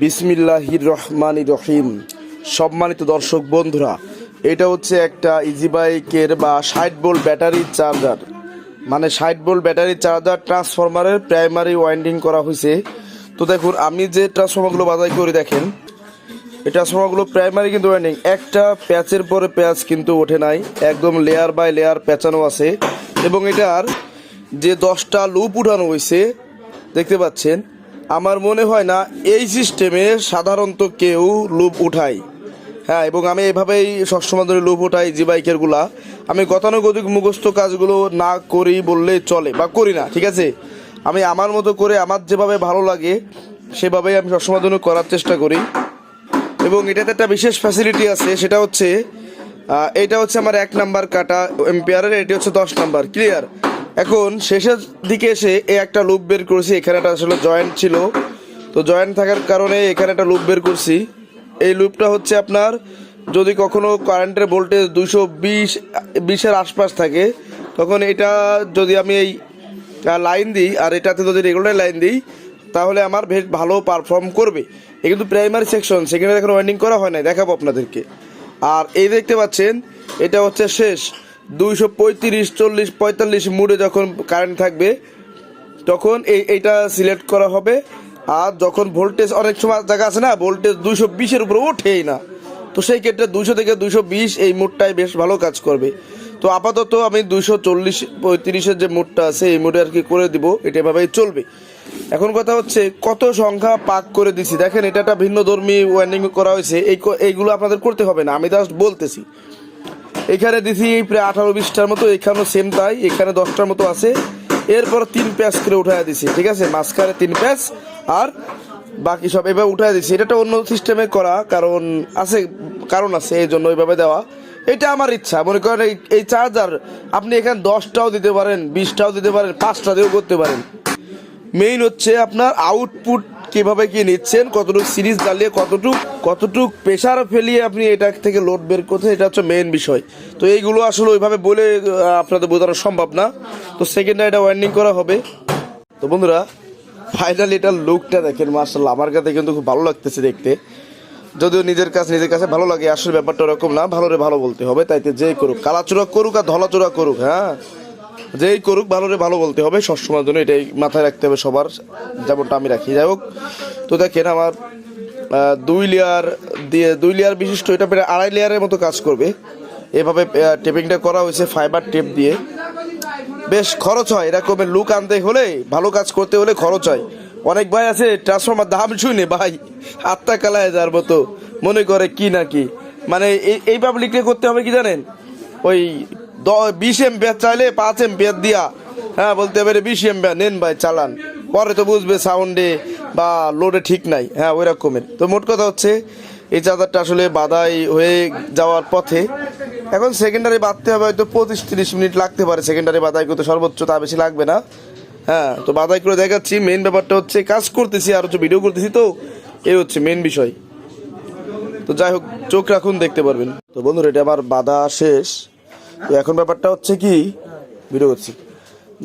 বিসমিল্লাহির রহমান রহিম। সম্মানিত দর্শক বন্ধুরা, এটা হচ্ছে একটা ইজি বাইকের বা ষাট বোল্ট ব্যাটারি চার্জার মানে ষাট বোল্ট ব্যাটারি চার্জার ট্রান্সফরমারের প্রাইমারি ওয়াইন্ডিং করা হয়েছে। তো দেখুন, আমি যে ট্রান্সফরমারগুলো বাজাই করে, দেখেন, এই ট্রান্সফরমারগুলো প্রাইমারি কিন্তু ওয়াইন্ডিং একটা প্যাচের পরে প্যাচ কিন্তু ওঠে নাই, একদম লেয়ার বাই লেয়ার প্যাচানো আছে। এবং এটার যে দশটা লুপ উঠানো হয়েছে, দেখতে পাচ্ছেন আমার মনে হয় না এই সিস্টেমে সাধারণত কেউ লুপ উঠায়। হ্যাঁ এবং আমি এভাবেই সবসময় ধরে লুপ উঠাই জি বাইকেরগুলা আমি গতানুগতিক মুখস্থ কাজগুলো না করি বললে চলে বা করি না, ঠিক আছে? আমি আমার মতো করে আমার যেভাবে ভালো লাগে, সেভাবেই আমি সবসময় জন্য করার চেষ্টা করি। এবং এটাতে একটা বিশেষ ফ্যাসিলিটি আছে, সেটা হচ্ছে এটা হচ্ছে আমার এক নাম্বার কাটা এম্পিয়ারের এটি হচ্ছে দশ নাম্বার ক্লিয়ার এখন শেষের দিকে এসে এ একটা লুপ বের করেছি, এখানে একটা আসলে জয়েন্ট ছিল। তো জয়েন্ট থাকার কারণে এখানে একটা লুপ বের করছি। এই লুপটা হচ্ছে আপনার, যদি কখনো কারেন্টের ভোল্টেজ দুশো বিশ, বিশের আশপাশ থাকে, তখন এটা যদি আমি এই লাইন দিই, আর এটাতে যদি রেগুলার লাইন দিই, তাহলে আমার বেশ ভালো পারফর্ম করবে। এ কিন্তু প্রাইমারি সেকশন সেখানে এখন ওয়াইন্ডিং করা হয় না দেখাবো আপনাদেরকে। আর এই দেখতে পাচ্ছেন, এটা হচ্ছে শেষ। দুইশো পঁয়ত্রিশ, চল্লিশ, পঁয়তাল্লিশ মুডে যখন কারেন্ট থাকবে, তখন এই, এইটা সিলেক্ট করা হবে। আর যখন ভোল্টেজ অনেক সময় জায়গা আছে না ভোল্টেজ দুইশো বিশের উপরে ওঠেই না। তো সেই ক্ষেত্রে দুইশো থেকে দুইশো বিশ এই মুডটাই বেশ ভালো কাজ করবে। তো আপাতত আমি দুইশো চল্লিশ পঁয়ত্রিশের যে মুডটা আছে, এই মুডে আর কি করে দিব, এটা এভাবেই চলবে। এখন কথা হচ্ছে, কত সংখ্যা পাক করে দিছি? দেখেন, এটা একটা ভিন্ন ধর্মী ওয়ার্নিং করা হয়েছে। এই এইগুলো আপনাদের করতে হবে না, আমি জাস্ট বলতেছি। এখানে দিছি প্রায় আঠারো বিশটার মতো, এখানেও সেম তাই, এখানে দশটার মতো আছে। এরপর তিন প্যাচ করে উঠায় দিছি, ঠিক আছে? মাঝখানে তিন প্যাচ, আর বাকি সব এভাবে উঠায় দিছি। এটা অন্য সিস্টেমে করা, কারণ আছে কারণ আছে, এই জন্য এইভাবে দেওয়া। এটা আমার ইচ্ছা, মনে করেন এই চার্জার আপনি এখানে দশটাও দিতে পারেন, বিশটাও দিতে পারেন, পাঁচটা দিয়েও করতে পারেন। মেইন হচ্ছে আপনার আউটপুট কীভাবে কি নিচ্ছেন, কতটুকু সিরিজ জ্বালিয়ে, কতটুক কতটুক প্রেশার ফেলিয়ে আপনি এটা থেকে লোড বের করতে এটা হচ্ছে মেইন বিষয়। তো এইগুলো আসলে ওইভাবে বলে আপনাদের বোঝানো সম্ভব না। তো সেকেন্ডে এটা ওয়ার্নিং করা হবে। তো বন্ধুরা ফাইনালি এটার লুকটা দেখেন মার্শাল্লাহ আমার কাছে কিন্তু খুব ভালো লাগতেছে দেখতে। যদিও নিজের কাছে নিজের কাছে ভালো লাগে, আসলে ব্যাপারটা ওরকম না, ভালো রে ভালো বলতে হবে, তাইতে যেই করুক। কালাচোরা করুক আর ধলাচোরা করুক হ্যাঁ? যেই করুক, ভালো রে, ভালো বলতে হবে। সবসময়ের জন্য এটাই মাথায় রাখতে হবে সবার, যেমনটা আমি রাখি। যাই হোক, তো দেখেন আমার দুই লেয়ার দিয়ে, দুই লেয়ার বিশিষ্ট, এটা প্রায় আড়াই লেয়ারের মতো কাজ করবে। এভাবে টেপিংটা করা হয়েছে ফাইবার টেপ দিয়ে। বেশ খরচ হয়, এরকমের লুক আনতে হলে, ভালো কাজ করতে হলে খরচ হয়। অনেক ভাই আছে ট্রান্সফর্মার দাম শুনে, ভাই, আত্মা কালায় যার মতো, মনে করে কি না কি? মানে এই পাবলিককে করতে হবে কি জানেন? ওই বিশ এম্পিয়ার চাইলে পাঁচ এম্পিয়ার দিয়া। হ্যাঁ বলতে পারে বিশ এম্পিয়ার নেন ভাই, চালান। পরে তো বুঝবে সাউন্ডে বা লোডে ঠিক নাই। হ্যাঁ ওই রকমের তো মোট কথা হচ্ছে, এই চার্জারটা আসলে বাধাই হয়ে যাওয়ার পথে। এখন সেকেন্ডারি বাঁধতে হবে হয়তো পঁচিশ তিরিশ মিনিট লাগতে পারে। সেকেন্ডারি বাধাই করতে সর্বোচ্চ তা বেশি লাগবে না। হ্যাঁ তো বাধাই করে দেখাচ্ছি। মেন ব্যাপারটা হচ্ছে, কাজ করতেছি আর হচ্ছে ভিডিও করতেছি তো, এই হচ্ছে মেন বিষয়। তো যাই হোক, চোখ রাখুন, দেখতে পারবেন। তো বন্ধুরা, এটা আমার বাধা শেষ। তো এখন ব্যাপারটা হচ্ছে কি ভিডিও করছি,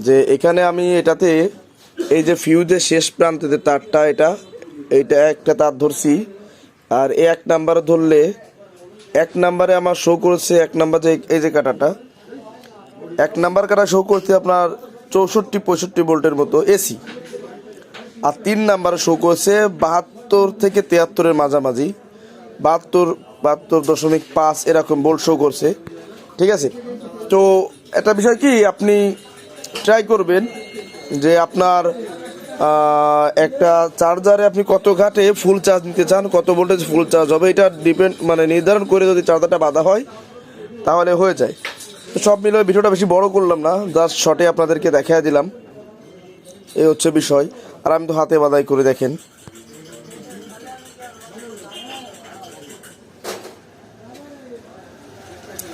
যে এখানে আমি এটাতে এই যে ফিউজের শেষ প্রান্তে যে তারটা এটা, এইটা একটা তার ধরছি, আর এই এক নাম্বারে ধরলে এক নাম্বারে আমার শো করেছে, এক নাম্বার যে এই যে কাটাটা, এক নাম্বার কাটা শো করছে আপনার চৌষট্টি পঁয়ষট্টি ভোল্টের মতো এসি আর তিন নাম্বারে শো করছে বাহাত্তর থেকে তিয়াত্তরের মাঝামাঝি, বাহাত্তর বাহাত্তর দশমিক পাঁচ এরকম বোল্ট শো করছে, ঠিক আছে? তো একটা বিষয় কি, আপনি ট্রাই করবেন যে আপনার একটা চার্জারে আপনি কত ঘাটে ফুল চার্জ নিতে চান, কত ভোল্টেজ ফুল চার্জ হবে, এটা ডিপেন্ড মানে নির্ধারণ করে যদি চার্জারটা বাঁধা হয়, তাহলে হয়ে যায়। তো সব মিলে ভিডিওটা বেশি বড় করলাম না জাস্ট শর্টে আপনাদেরকে দেখাই দিলাম। এই হচ্ছে বিষয়। আর আমি তো হাতে বাদাই করে দেখেন।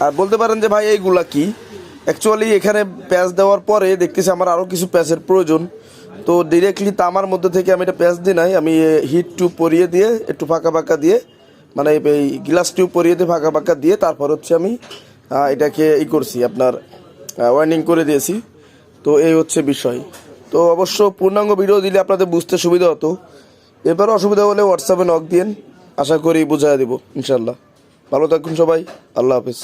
আর বলতে পারেন যে ভাই, এইগুলা কি? অ্যাকচুয়ালি এখানে প্যাচ দেওয়ার পরে দেখতেছি আমার আরও কিছু প্যাচের প্রয়োজন। তো ডিরেক্টলি তামার মধ্যে থেকে আমি এটা প্যাচ দিই নাই। আমি হিট টিউব পরিয়ে দিয়ে, একটু ফাঁকা ফাঁকা দিয়ে মানে এই গ্লাস টিউব পরিয়ে দিয়ে ফাঁকা ফাঁকা দিয়ে তারপর হচ্ছে আমি এটাকে ই করছি, আপনার ওয়ার্নিং করে দিয়েছি। তো এই হচ্ছে বিষয়। তো অবশ্য পূর্ণাঙ্গ ভিডিও দিলে আপনাদের বুঝতে সুবিধা হতো। এবার অসুবিধা হলে হোয়াটসঅ্যাপে নক দিন আশা করি বুঝাই দিব ইনশাল্লাহ ভালো থাকুন সবাই। আল্লাহ হাফিজ।